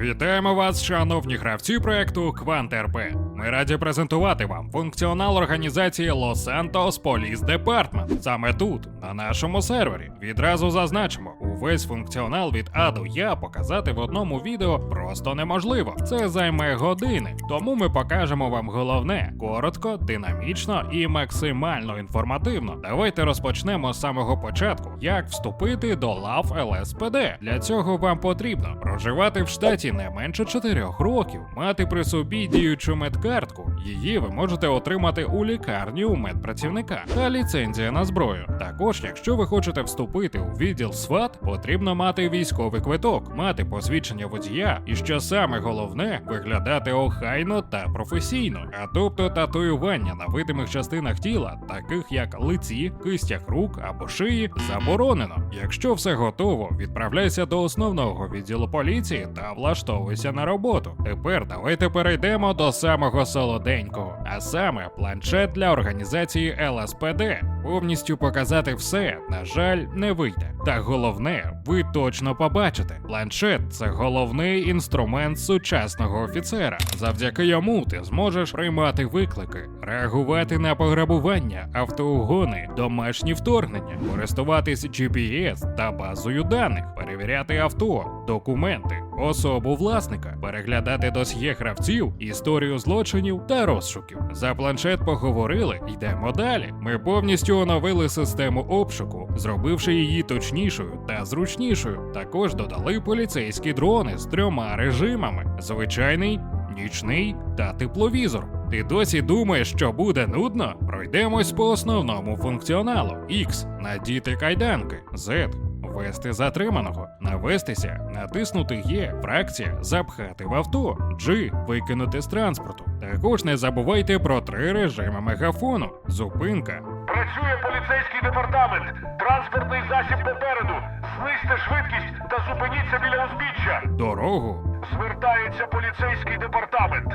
Вітаємо вас, шановні гравці проекту Квант РП. Ми раді презентувати вам функціонал організації Los Santos Police Department. Саме тут, на нашому сервері. Відразу зазначимо, увесь функціонал від А до Я показати в одному відео просто неможливо. Це займе години. Тому ми покажемо вам головне коротко, динамічно і максимально інформативно. Давайте розпочнемо з самого початку. Як вступити до лав ЛСПД? Для цього вам потрібно проживати в штаті не менше 4 років, мати при собі діючу медкартку. Її ви можете отримати у лікарні у медпрацівника та ліцензія на зброю. Також, якщо ви хочете вступити у відділ СВАТ, потрібно мати військовий квиток, мати посвідчення водія, і що саме головне, виглядати охайно та професійно, а тобто татуювання на видимих частинах тіла, таких як лиці, кистях рук або шиї, заборонено. Якщо все готово, відправляйся до основного відділу поліції та влаштовуйся на роботу. Тепер давайте перейдемо до самого солоденького, а саме планшет для організації ЛСПД. Повністю показати все, на жаль, не вийде. Та головне, ви точно побачите. Планшет це головний інструмент сучасного офіцера. Завдяки йому ти зможеш приймати виклики, реагувати на пограбування, автоугони, домашні вторгнення, користуватись GPS та базою даних, перевіряти авто, документи, особу власника, переглядати досьє гравців, історію злочинів та розшуків. За планшет поговорили, йдемо далі. Ми повністю оновили систему обшуку, зробивши її точнішою та зручнішою. Також додали поліцейські дрони з трьома режимами: звичайний, нічний та тепловізор. Ти досі думаєш, що буде нудно? Пройдемось по основному функціоналу: X надіти кайданки, Z вести затриманого, навестися, натиснути Є, фракція, запхати в авто, G викинути з транспорту. Також не забувайте про три режими мегафону: зупинка, Працює поліцейський департамент. Транспортний засіб попереду. Знизьте швидкість та зупиніться біля узбіччя. дорогу, Звертається поліцейський департамент.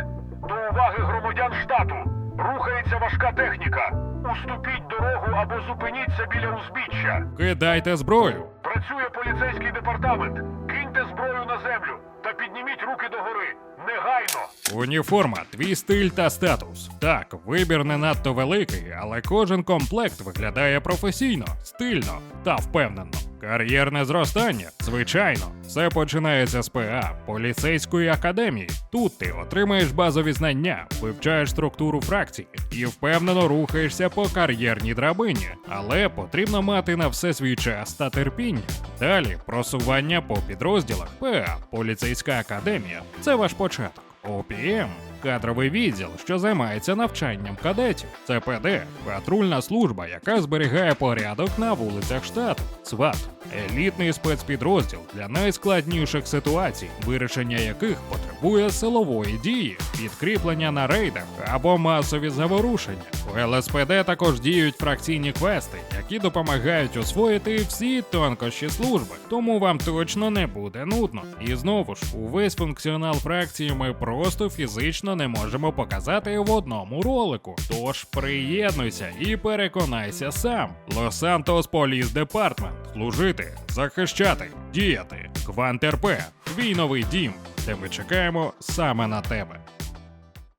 До уваги громадян штату. Рухається важка техніка. Уступіть дорогу або зупиніться біля узбіччя. кидайте зброю. Поліцейський департамент. Киньте зброю на землю та підніміть руки догори. Негайно. Уніформа, твій стиль та статус. Так, вибір не надто великий, але кожен комплект виглядає професійно, стильно та впевнено. Кар'єрне зростання, звичайно, все починається з ПА, поліцейської академії. Тут ти отримаєш базові знання, вивчаєш структуру фракції і впевнено рухаєшся по кар'єрній драбині. Але потрібно мати на все свій час та терпіння. Далі просування по підрозділах. ПА, поліцейська академія це ваш початок. ОПМ кадровий відділ, що займається навчанням кадетів. ЦПД патрульна служба, яка зберігає порядок на вулицях штату. СВАТ елітний спецпідрозділ для найскладніших ситуацій, вирішення яких потребує силової дії, підкріплення на рейдах або масові заворушення. У ЛСПД також діють фракційні квести, які допомагають освоїти всі тонкощі служби, тому вам точно не буде нудно. І знову ж, увесь функціонал фракції ми просто фізично не можемо показати в одному ролику. Тож приєднуйся і переконайся сам. Santos Police Department. Служити, захищати, діяти. Квантерпе, Твій новий дім, де ми чекаємо саме на тебе.